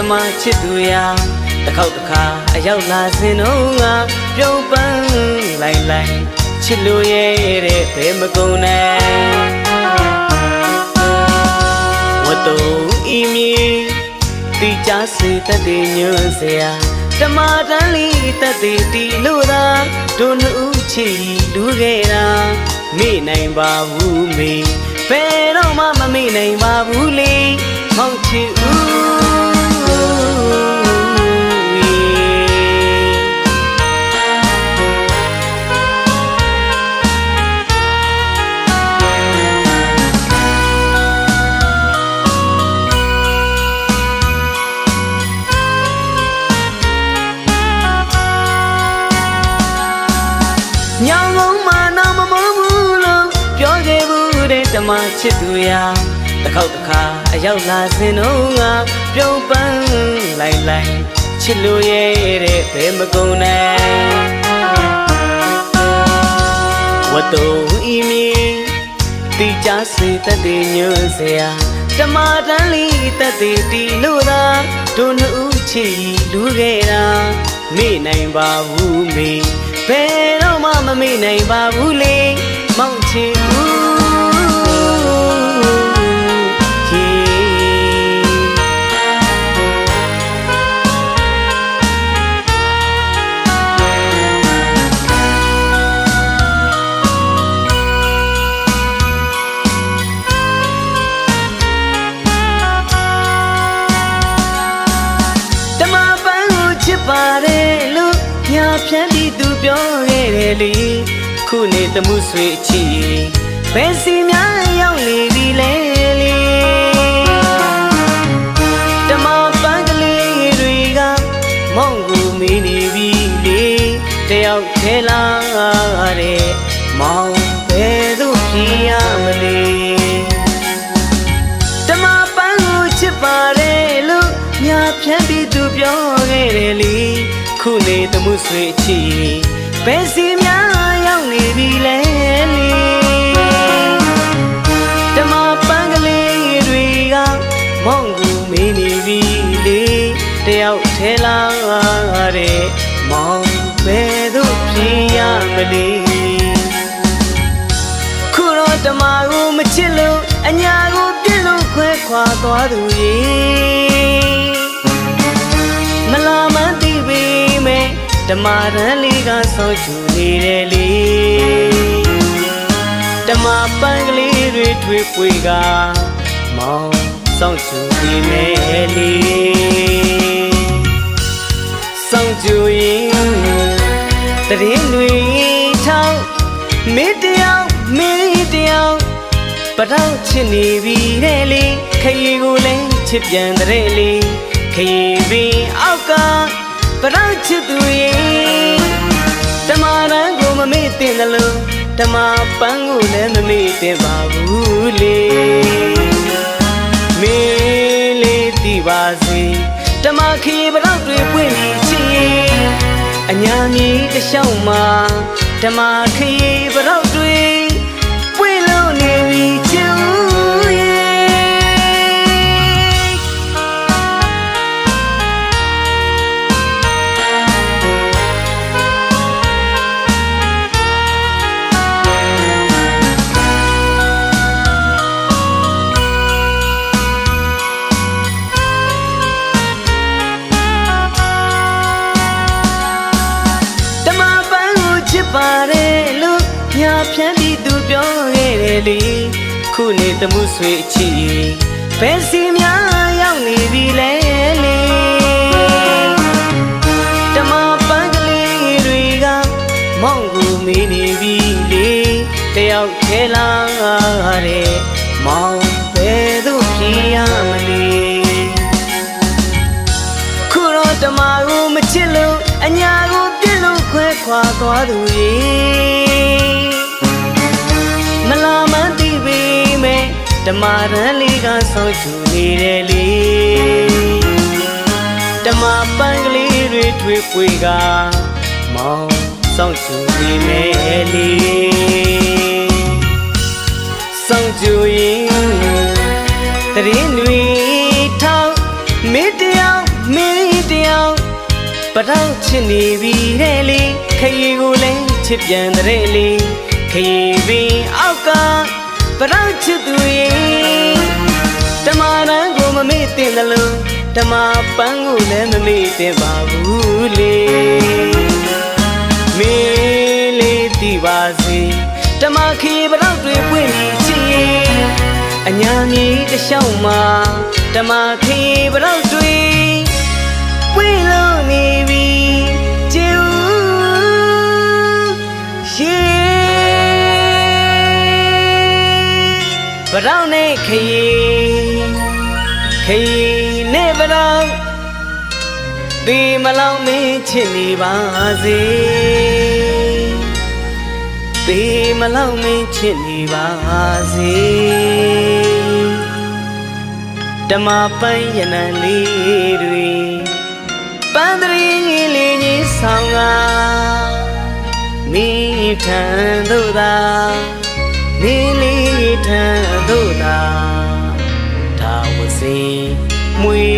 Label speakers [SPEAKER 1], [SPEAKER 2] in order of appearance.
[SPEAKER 1] ဓမ္မချစ်သူရာတစ်ခေါက်တစ်ခါအရောက်လာစင်တော့ငါပြုံးပန်းလိုက်လိုက်ချစ်လို့ရဲ့တဲ့ဘယ်မကုန်နဲ့ဝတ်တူဤမီတိကြစေတတ်တဲ့ညွန့်စရာဓမ္မတန်လီတတ်တဲ့တီလို့သာတို့နှုတ်ချီလူခဲ့တာမေ့နိုင်ပါဘူးမေဘယ်တော့မှမမေ့နိုင်ပါဘူးလေမောင်ချ ညောင်လုံးမနာမမဘူးလို့ပြောခဲ့ဘူးတဲ့ဓမ္မချစ်သူရာတစ်ခေါက်တစ်ခါအရောက်လာစင်တော့ငါပြုံးပန်းလိုက်လိုက်ချစ်လို့ရဲ့တဲ့ဘယ်မကုန်နဲ့ဝတ်တူဤမီတိကြစေတတ်တဲ့ညွန့်စရာဓမ္မတန်လီတတ်တဲ့တီလို့သာတို့နှုတ်ချီလူခဲ့တာမေ့နိုင်ပါဘူးမေ ဘယ်တော့မှမမေ့နိုင်ပါဘူးလေမောင်ချီဦးချီတမပန်းကိုချစ်ပါတယ်လို့ညာဖြန်း ပြီးသူပြောခဲ့တယ်လေခုနေတမှုဆွေအချီဘယ်စီများရောက်နေပြီလဲလေတမပန်းကလေးတွေကမောင်ကိုမေးနေပြီလေတယောက်ထဲလာတဲ့မောင်ဘယ်သို့ဖြစ်ရမလဲတမပန်းကိုချစ်ပါတယ်လို့ညာဖြန်းပြီးသူပြောခဲ့တယ်လေခုနေတ မှုဆွေချီဘယ်စီများရောက်နေပြီလဲလေတမပန်းကလေးတွေကမောင်ကူမေးနေပြီလေတယောက်ထဲလာတဲ့မောင်ဘယ်သို့ဖြစ်ရမလဲခုတော့တမကိုမချစ်လို့အညာကိုပြစ်လို့ခွဲခွာသွားသူရေ ဓမ္မရန်လေးကဆောချူနေတယ်လေဓမ္မပန်းကလေးတွေထွေးပွေကမောင်ဆောချူနေမယ်လေဆောချူရင်တရင်တွေထောက်မင်းတယောက်မင်းတယောက်ပထောက်ချစ်နေပြီတဲ့လေခရီကိုလည်းချစ်ပြန်တဲ့လေခရီပင်အောက်က ပထောက်ချစ်သူရဲ့တမရန်ကိုမမေ့တင်တယ်လို့တမပန်းကိုလည်းမမေ့တင်ပါဘူးလေမင်းလေးတည်ပါစေတမခရီပထောက်တွေပွင့်ပြီးချစ်ရင်အညာကြီးတစ်လျှောက်မှာဓမ္မခရီးပရောက် ဖြန်းပြီးသူပြောခဲ့တယ်လေခုနေတမှုဆွေအချီဘယ်စီများရောက်နေပြီလဲလေတမပန်းကလေးတွေကမောင်ကိုမေးနေပြီလေတယောက်ထဲလာတဲ့မောင်ဘယ်သို့ဖြစ်ရမလဲခုတော့တမကိုမချစ်လို့အညာကိုပြစ်လို့ခွဲခွာသွားသူရေ ဓမ္မရန်လေးကဆောချူနေတယ်လေဓမ္မပန်းကလေးတွေထွေးပွေကမောင်ဆောချူနေမယ်လေဆောချူရင်တရင်တွေထောက်မင်းတယောက်တောက်ချစ်နေပြီတဲ့လေခရီကိုလည်းချစ်ပြန်တဲ့လေခရီပင်အောက်က ပတောက်ချစ်သူရဲ့ဓမ္မရန်ကိုမမေ့တင်တယ်လို့ဓမ္မပန်းကိုလည်းမမေ့တင်ပါဘူးလေမင်းလေးတည်ပါစေဓမ္မခရီပတောက်တွေပွင့်ပြီးချစ်အညာကြီးတစ်လျှောက်မှာဓမ္မခရီပတောက်တွေပွေလုံးနေပြီ ရောင်းနဲ့ခရီခရီနဲ့ဗရောင်းဒီမလောင်မင်းချစ်နေပါစေဒီမလောင်မင်းချစ်နေပါစေဓမ္မပန်းရနံလေးတွေပန်းတရင်ကြီးလေးကြီးဆောင်ကမိထံသို့သာမိလေး ထံသို့သာသာဝစီမွေပြန်နေပါ